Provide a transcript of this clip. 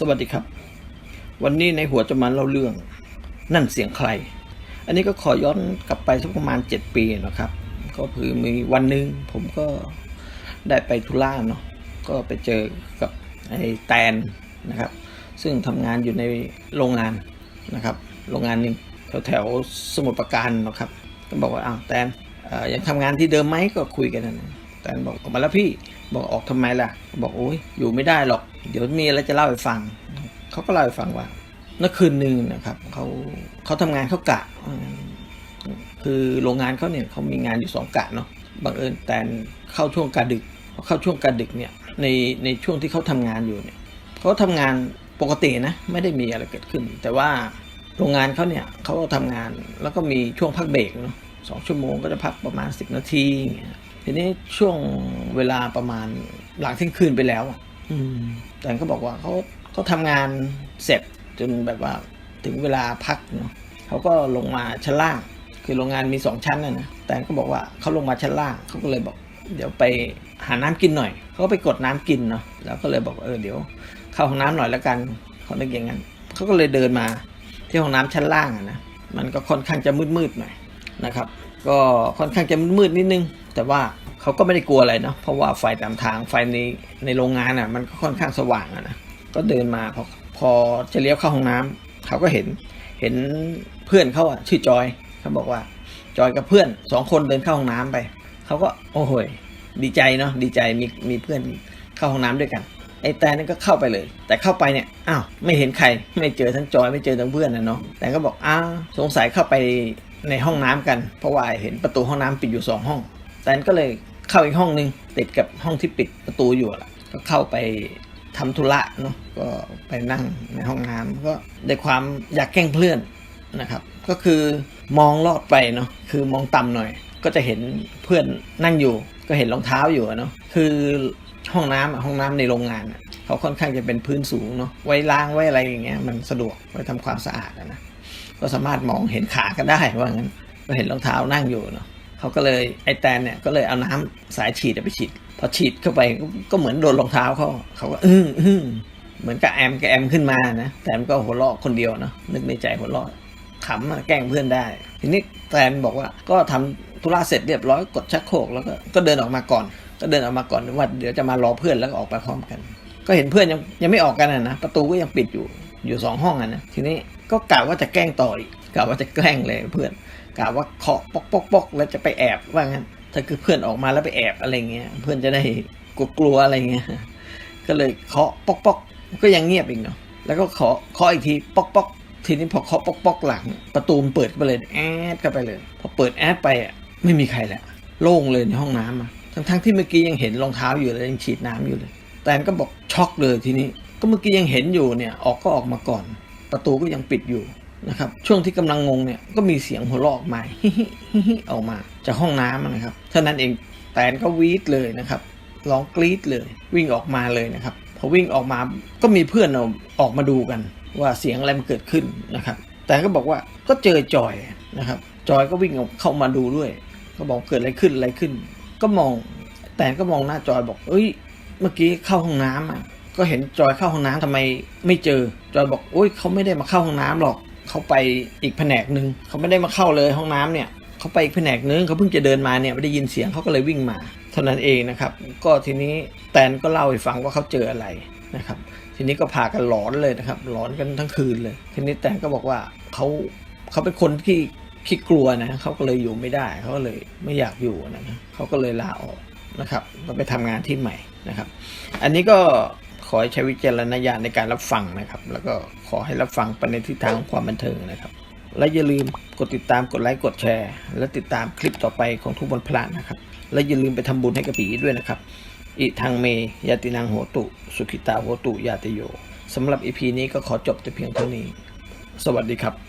สวัสดีครับ วันนี้ในหัวจะมาเล่าเรื่อง นั่นเสียงใคร อันนี้ก็ขอย้อนกลับไปสักประมาณ 7 ปีนะครับ ก็คือมีวันหนึ่งผมก็ได้ไปธุระเนาะก็ไปเจอกับไอ้แตนนะครับ ซึ่งทำงานอยู่ในโรงงานนะครับ โรงงานหนึ่งแถวแถวสมุทรปราการนะครับ ก็บอกว่าอ้าวแตนยังทำงานที่เดิมไหมก็คุยกันนะ แตนบอกออกมาแล้วพี่บอกออกทำไมล่ะ บอกโอ้ยอยู่ไม่ได้หรอก เดี๋ยวมีอะไรจะเล่าให้ฟังเขาก็เล่าให้ฟังว่าเมื่อคืนหนึ่งนะครับเขาเขาทำงานเขากะ คือโรงงานเขาเนี่ยเขามีงานอยู่สองกะเนาะบังเอิญแตนเข้าช่วงกะดึกเข้าช่วงกะดึกเนี่ยในในช่วงที่เขาทำงานอยู่เนี่ยเขาทำงานปกตินะไม่ได้มีอะไรเกิดขึ้น แต่ว่าโรงงานเขาเนี่ยเขาก็ทำงานแล้วก็มีช่วงพักเบรกเนาะสองชั่วโมงก็จะพักประมาณ 10 นาทีอย่างเงี้ย ทีนี้ช่วงเวลาประมาณหลังเที่ยงคืนไปแล้วอะอืมแต่ก็บอกว่าเขาเขาทำงานเสร็จจนแบบว่าถึงเวลาพักเนาะเขาก็ลงมาชั้นล่าง คือโรงงานมีสองชั้นนะนะแต่ก็บอกว่าเขาลงมาชั้นล่างเขาก็เลยบอก เดี๋ยวไปหาน้ำกินหน่อยเขาก็ไปกดน้ำกินเนาะแล้วก็เลยบอกว่าเออเดี๋ยวเข้าห้องน้ำหน่อยแล้วกันเขานึกอย่างนั้นเขาก็เลยเดินมาที่ห้องน้ำชั้นล่างอะนะมันก็ค่อนข้างจะมืดๆหน่อยนะครับ ก็ค่อนข้างจะมืดๆนิดนึง แต่ว่าเขาก็ไม่ได้กลัวอะไรเนาะเพราะว่าไฟตามทางไฟในในโรงงานอะ มันก็ค่อนข้างสว่างอะนะก็เดินมาพอพอจะเลี้ยวเข้าห้องน้ำเขาก็เห็นเห็นเพื่อนเขาอะชื่อจอยเขาบอกว่า จอยกับเพื่อนสองคนเดินเข้าห้องน้ำไปเขาก็โอ้โหดีใจเนาะดีใจมีมีเพื่อนเข้าห้องน้ำด้วยกันไอ้แต่นั่นก็เข้าไปเลย แต่เข้าไปเนี่ยอ้าวไม่เห็นใครไม่เจอทั้งจอยไม่เจอทั้งเพื่อนนะเนาะแต่ก็บอกอ้าวสงสัยเข้าไปในห้องน้ำกัน เพราะว่าเห็นประตูห้องน้ำปิดอยู่สองห้อง แต่ก็เลยเข้าอีกห้องหนึ่งติดกับห้องที่ปิดประตูอยู่ล่ะก็เข้าไปทำธุระเนาะก็ไปนั่งในห้องน้ำก็ได้ความอยากแกล้งเพื่อนนะครับ ก็คือมองลอดไปเนาะคือมองต่ำหน่อย ก็จะเห็นเพื่อนนั่งอยู่ ก็เห็นรองเท้าอยู่เนาะคือห้องน้ำอะห้องน้ำในโรงงานเขาค่อนข้างจะเป็นพื้นสูงเนาะไว้ล้างไว้อะไรอย่างเงี้ยมันสะดวกไว้ทำความสะอาดนะก็สามารถมองเห็นขากันได้ว่างั้นก็เห็นรองเท้านั่งอยู่เนาะ เขาก็เลยไอ้แตนเนี่ยก็เลยเอาน้ำสายฉีดไปฉีด พอฉีดเข้าไปก็ก็เหมือนโดนรองเท้าเขาเขาก็อื้ออื้อเหมือนกับแอมกับแอมขึ้นมานะแต่มก็หัวเราะคนเดียวเนาะนึกในใจหัวเราะขำแกล้งเพื่อนได้ ทีนี้แตนบอกว่าก็ทำธุระเสร็จเรียบร้อยกดชักโครกแล้วก็ก็เดินออกมาก่อน ก็เดินออกมาก่อนว่าเดี๋ยวจะมารอเพื่อนแล้วก็ออกไปพร้อมกัน ก็เห็นเพื่อนยังยังไม่ออกกันอะนะประตูก็ยังปิดอยู่อยู่สองห้องอะนะทีนี้ก็กะว่าจะแกล้งต่ออีกกะว่าจะแกล้งเลยเพื่อน กะว่าเคาะปอกปอกปอกแล้วจะไปแอบว่างั้นถ้าคือเพื่อนออกมาแล้วไปแอบอะไรเงี้ย เพื่อนจะได้กลัวกลัวๆอะไรเงี้ย ก็เลยเคาะปอกปอกก็ยังเงียบอีกเนาะแล้วก็เคาะเคาะอีกทีปอกปอกทีนี้พอเคาะปอกปอกหลัง ประตูมันเปิดไปเลยแอดเข้าไปเลยพอเปิดแอดไปอะไม่มีใครแหละโล่งเลยในห้องน้ำอะทั้งทั้งที่เมื่อกี้ยังเห็นรองเท้าอยู่เลยยังฉีดน้ำอยู่เลย แต่ก็บอกช็อกเลยทีนี้ ก็เมื่อกี้ยังเห็นอยู่เนี่ย ออกก็ออกมาก่อน ประตูก็ยังปิดอยู่ นะครับ ช่วงที่กำลังงงเนี่ยก็มีเสียงหัวเราะออกมาฮิฮิฮิฮิออกมาจากห้องน้ำนะครับเท่านั้นเองแตนก็วีดเลยนะครับร้องกรี๊ดเลยวิ่งออกมาเลยนะครับพอวิ่งออกมาก็มีเพื่อนเอาออกมาดูกัน ว่าเสียงอะไรมันเกิดขึ้นนะครับ แต่ก็บอกว่าก็เจอจอยนะครับ จอยก็วิ่งเข้ามาดูด้วย ก็บอกเกิดอะไรขึ้นอะไรขึ้น ก็มองแต่ก็มองหน้าจอยบอก เอ้ย เมื่อกี้เข้าห้องน้ำอะก็เห็นจอยเข้าห้องน้ำทำไมไม่เจอ จอยบอกโอ้ยเขาไม่ได้มาเข้าห้องน้ำหรอก เขาไปอีกแผนกหนึ่งเขาไม่ได้มาเข้าเลยห้องน้ำเนี่ยเขาไปอีกแผนกนึงเขาเพิ่งจะเดินมาเนี่ยไม่ได้ยินเสียงเขาก็เลยวิ่งมา เท่านั้นเองนะครับ ก็ทีนี้แตนก็เล่าให้ฟังว่าเขาเจออะไรนะครับ ทีนี้ก็พากันหลอนเลยนะครับ หลอนกันทั้งคืนเลย ทีนี้แตนก็บอกว่าเขาเขาเป็นคนที่ขี้กลัวนะเขาก็เลยอยู่ไม่ได้เขาก็เลยไม่อยากอยู่นะเขาก็เลยลาออกนะครับก็ไปทำงานที่ใหม่นะครับ อันนี้ก็ ขอให้ใช้วิจารณญาณในการรับฟังนะครับ แล้วก็ขอให้รับฟังไปในทิศทางความบันเทิงนะครับ และอย่าลืมกดติดตามกดไลค์กดแชร์ และติดตามคลิปต่อไปของทุกบนพระนะครับ และอย่าลืมไปทำบุญให้กับผีด้วยนะครับอิทางเมยาตินังโหตุ สุขิตาโหตุยาติโยสำหรับอีพีนี้ก็ขอจบแต่เพียงเท่านี้ สวัสดีครับ